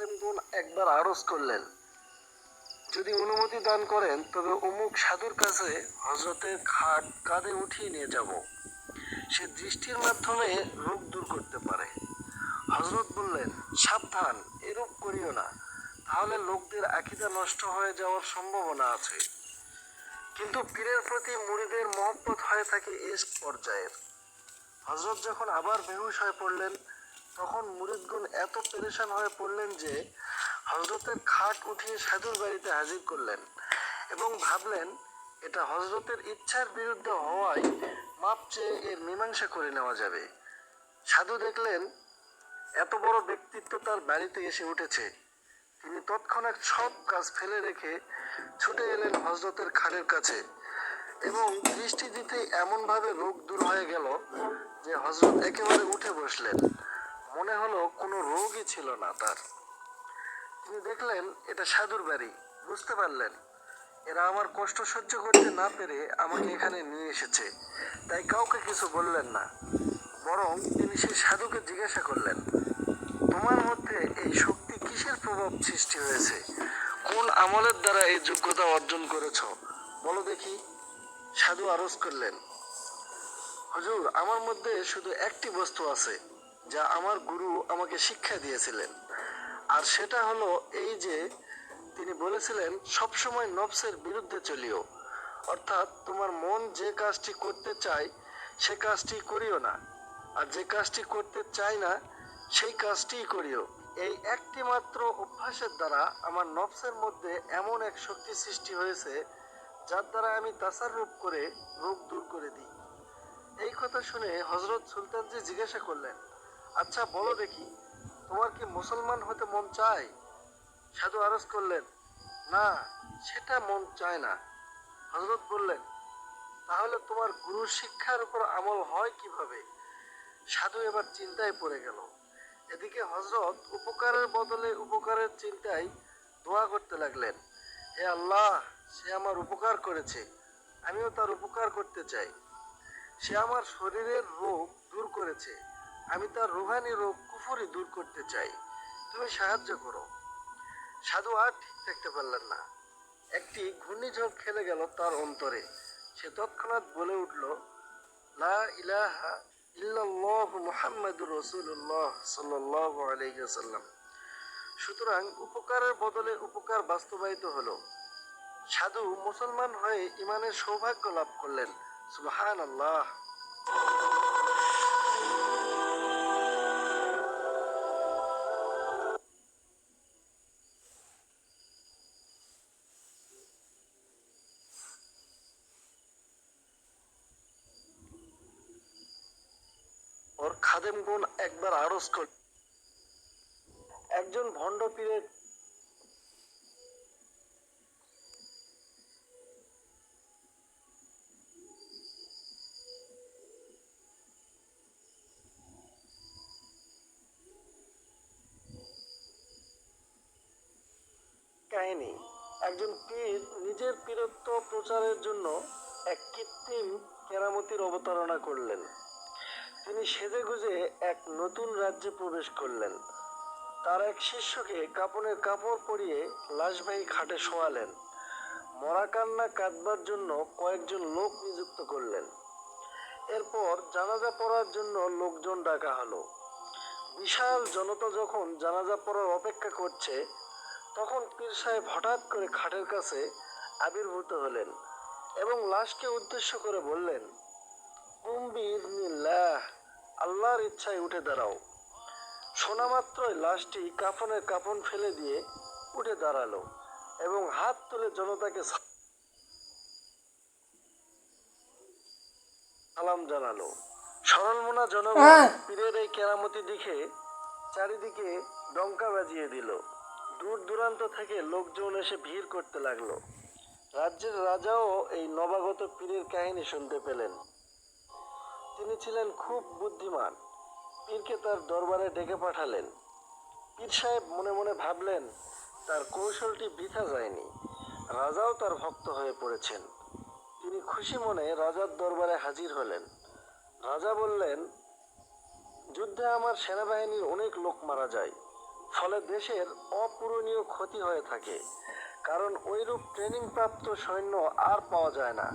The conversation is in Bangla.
খাদেমগুন একবার আরজ করলেন। যদি অনুমতি দান করেন, তবে অমুক সাধুর কাছে হজরতের খাট কাঁধে উঠিয়ে নিয়ে যাব। সে দৃষ্টির মাধ্যমে রোগ দূর করতে পারে। হজরত বললেন, সাবধান, এরূপ করিও না। তাহলে লোকদের আকিদা নষ্ট হয়ে যাওয়ার সম্ভাবনা আছে। কিন্তু পীরের প্রতি মুড়িদের মহব্বত হয়ে থাকে এস পর্যায়ের। হজরত যখন আবার বেহুশ হয়ে পড়লেন তখন মুরিদগুন এত পেরেশান হয়ে পড়লেন যে হজরতের খাট উঠিয়ে সাধুর বাড়িতে হাজির করলেন এবং ভাবলেন, এটা হজরতের ইচ্ছার বিরুদ্ধে হওয়ায় মাপ চেয়ে এর মীমাংসা করে নেওয়া যাবে। সাধু দেখলেন, এত বড় ব্যক্তিত্ব তার বাড়িতে এসে উঠেছে। তিনি তৎক্ষণাৎ সব কাজ ফেলে রেখে ছুটে এলেন হজরতের খাটের কাছে এবং দৃষ্টি দিতেই এমনভাবে রোগ দূর হয়ে গেল যে হজরত একেবারে উঠে বসলেন। মনে হলো কোনো রোগই ছিল না তার। তিনি দেখলেন, এটা সাধুর বাড়ি। বুঝতে পারলেন, এরা আমার কষ্ট সহ্য করতে না পেরে আমাকে এখানে নিয়ে এসেছে। তাই কাউকে কিছু বললেন না, বরং তিনি সেই সাধুকে জিজ্ঞাসা করলেন, তোমার মধ্যে এই শক্তি কিসের প্রভাব সৃষ্টি হয়েছে? কোন আমলের দ্বারা এই যোগ্যতা অর্জন করেছ? বলো দেখি। সাধু আরজ করলেন, হুজুর, আমার মধ্যে শুধু একটি বস্তু আছে। যা আমার গুরু আমাকে শিক্ষা দিয়েছিলেন। আর সেটা হলো এই যে তিনি বলেছিলেন, সবসময় নফসের বিরুদ্ধে চলিও। অর্থাৎ তোমার মন যে কাজটি করতে চায়, সে কাজটি করিও না। আর যে কাজটি করতে চায় না, সেই কাজটিই করিও। এই একটি মাত্র অভ্যাসের দ্বারা আমার নফসের মধ্যে এমন এক শক্তি সৃষ্টি হয়েছে, যার দ্বারা আমি তাসার রূপ করে রোগ দূর করে দিই। এই কথা শুনে হজরত সুলতানজি জিজ্ঞাসা করলেন আচ্ছা বলো দেখি, তোমার কি মুসলমান হতে মন চায়? সাধু আরজ করলেন, না, সেটা মন চায় না। হজরত বললেন, তাহলে তোমার গুরু শিক্ষার উপর আমল হয় কীভাবে? সাধু এবার চিন্তায় পড়ে গেল। এদিকে হজরত উপকারের বদলে উপকারের চিন্তায় দোয়া করতে লাগলেন, হে আল্লাহ, সে আমার উপকার করেছে, আমিও তার উপকার করতে চাই। সে আমার শরীরের রোগ দূর করেছে। আমি তার রুহানি রোগ কুফুরি দূর করতে চাই। তুমি সাহায্য করো। সাধু আর ঠিক থাকতে পারলেন না। একটি ঘূর্ণিঝড় খেলে গেল তার অন্তরে। সে তৎক্ষণাৎ বলে উঠল, লা ইলাহা ইল্লাল্লাহ মুহাম্মাদুর রাসূলুল্লাহ সাল্লাল্লাহু আলাইহি ওয়াসাল্লাম। সুতরাং উপকারের বদলে উপকার বাস্তবায়িত হলো। সাধু মুসলমান হয়ে ইমানের সৌভাগ্য লাভ করলেন। সুবহানাল্লাহ। ওর খাদেম গুণ একবার আরজ কর। একজন ভণ্ড পীরের কাহিনী, একজন পীর নিজের পীরত্ব প্রচারের জন্য এক কৃত্রিম কেরামতির অবতারণা করলেন। তিনি সেজে গুজে এক নতুন রাজ্যে প্রবেশ করলেন। তার এক শিষ্যকে কাপনের কাপড় পরিয়ে লাশবাহী খাটে শোয়ালেন। মরা কান্না কাঁদবার জন্য কয়েকজন লোক নিযুক্ত করলেন। এরপর জানাজা পড়ার জন্য লোকজন ডাকা হলো। বিশাল জনতা যখন জানাজা পড়ার অপেক্ষা করছে, তখন পীর সাহেব হঠাৎ করে খাটের কাছে আবির্ভূত হলেন এবং লাশকে উদ্দেশ্য করে বললেন কুম্বি ইবনিল্লাহ আল্লাহর ইচ্ছায় উঠে দাঁড়াও। শোনা মাত্রই লাশটি কাফনের কাফন ফেলে দিয়ে উঠে দাঁড়াল এবং হাত তুলে জনতাকে সালাম জানালো। সরলমনা জনগণ পীরের এই কেরামতি দেখে চারিদিকে ডঙ্কা বাজিয়ে দিল। দূর দূরান্ত থেকে লোকজন এসে ভিড় করতে লাগল। রাজ্যের রাজাও এই নবাগত পীরের কাহিনী শুনতে পেলেন। তিনি ছিলেন খুব বুদ্ধিমান। পীরকে তার দরবারে ডেকে পাঠালেন। পীর সাহেব মনে মনে ভাবলেন, তার কৌশলটি বৃথা যায়নি। রাজাও তার ভক্ত হয়ে পড়েছেন। তিনি খুশি মনে রাজার দরবারে হাজির হলেন। রাজা বললেন, যুদ্ধে আমার সেনাবাহিনীর অনেক লোক মারা যায়। ফলে দেশের অপূরণীয় ক্ষতি হয়ে থাকে। কারণ ওইরূপ ট্রেনিং প্রাপ্ত সৈন্য আর পাওয়া যায় না।